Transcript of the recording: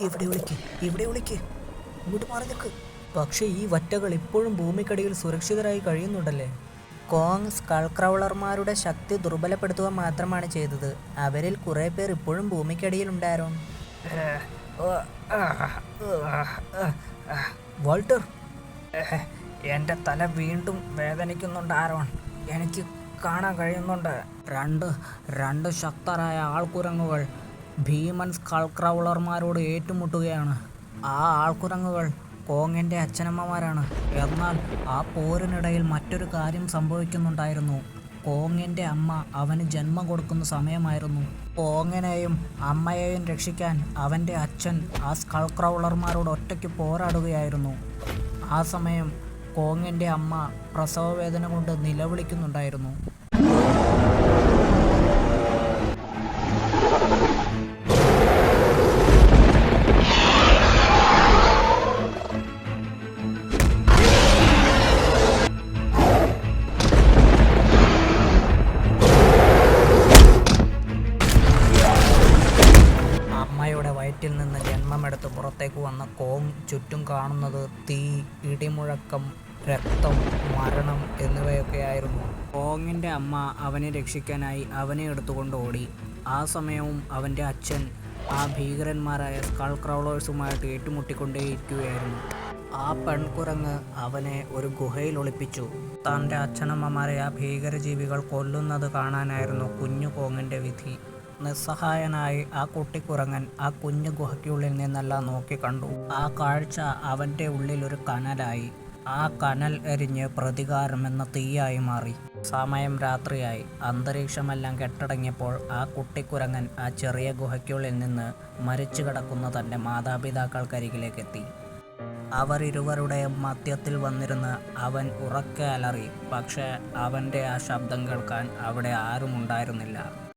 ഇവിടെ വിളിക്ക് ഇവിടെ വിളിക്ക്. ഇങ്ങോട്ട് മാറി നിൽക്ക്. പക്ഷേ ഈ വറ്റകൾ ഇപ്പോഴും ഭൂമിക്കടിയിൽ സുരക്ഷിതരായി കഴിയുന്നുണ്ടല്ലേ? കോങ് സ്കൾ ശക്തി ദുർബലപ്പെടുത്തുക മാത്രമാണ് ചെയ്തത്. അവരിൽ കുറേ പേർ ഇപ്പോഴും ഭൂമിക്കടിയിൽ ഉണ്ടായിരുന്നു വാൾട്ടർ എന്റെ തല വീണ്ടും വേദനിക്കുന്നുണ്ട് ആരോൺ. എനിക്ക് കാണാൻ കഴിയുന്നുണ്ട്. രണ്ട് രണ്ട് ശക്തരായ ആൾക്കുരങ്ങുകൾ. ഭീമൻ സ്കൾക്രൗളർമാരോട് ഏറ്റുമുട്ടുകയാണ്. ആ ആൾക്കുരങ്ങുകൾ കോങ്ങിന്റെ അച്ഛനമ്മമാരാണ്. എന്നാൽ ആ പോരിനിടയിൽ മറ്റൊരു കാര്യം സംഭവിക്കുന്നുണ്ടായിരുന്നു. കോങ്ങിന്റെ അമ്മ അവന് ജന്മം കൊടുക്കുന്ന സമയമായിരുന്നു. കോങ്ങിനെയും അമ്മയെയും രക്ഷിക്കാൻ അവന്റെ അച്ഛൻ ആ സ്കൾക്രൗളർമാരോട് ഒറ്റയ്ക്ക് പോരാടുകയായിരുന്നു. ആ സമയം കോങ്ങിന്റെ അമ്മ പ്രസവവേദന കൊണ്ട് നിലവിളിക്കുന്നുണ്ടായിരുന്നു. അമ്മയുടെ വയറ്റിൽ നിന്ന് ജന്മമെടുത്ത് പുറത്തേക്ക് വന്ന കോങ് ചുറ്റും കാണുന്നത് തീ ഇടിമുഴക്കം രക്തം മരണം എന്നിവയൊക്കെയായിരുന്നു. കോങ്ങിന്റെ അമ്മ അവനെ രക്ഷിക്കാനായി അവനെ എടുത്തുകൊണ്ട് ഓടി. ആ സമയവും അവന്റെ അച്ഛൻ ആ ഭീകരന്മാരായ സ്കൾ ക്രൗളേഴ്സുമായിട്ട് ഏറ്റുമുട്ടിക്കൊണ്ടേയിരിക്കുകയായിരുന്നു. ആ പെൺകുരങ്ങ് അവനെ ഒരു ഗുഹയിൽ ഒളിപ്പിച്ചു. തന്റെ അച്ഛനമ്മമാരെ ആ ഭീകരജീവികൾ കൊല്ലുന്നത് കാണാനായിരുന്നു കുഞ്ഞു കോങ്ങിന്റെ വിധി. നിസ്സഹായനായി ആ കുട്ടിക്കുറങ്ങൻ ആ കുഞ്ഞു ഗുഹയ്ക്കുള്ളിൽ നിന്നെല്ലാം നോക്കി കണ്ടു. ആ കാഴ്ച അവന്റെ ഉള്ളിൽ ഒരു കനലായി. ആ കനൽ എരിഞ്ഞ് പ്രതികാരമെന്ന തീയായി മാറി. സമയം രാത്രിയായി. അന്തരീക്ഷമെല്ലാം കെട്ടടങ്ങിയപ്പോൾ ആ കുട്ടിക്കുരങ്ങൻ ആ ചെറിയ ഗുഹയ്ക്കുള്ളിൽ നിന്ന് മരിച്ചു കിടക്കുന്ന തന്റെ മാതാപിതാക്കൾക്കരികിലേക്കെത്തി. അവർ ഇരുവരുടെയും മധ്യത്തിൽ വന്നിരുന്ന് അവൻ ഉറക്കെ അലറി. പക്ഷേ അവന്റെ ആ ശബ്ദം കേൾക്കാൻ അവിടെ ആരും ഉണ്ടായിരുന്നില്ല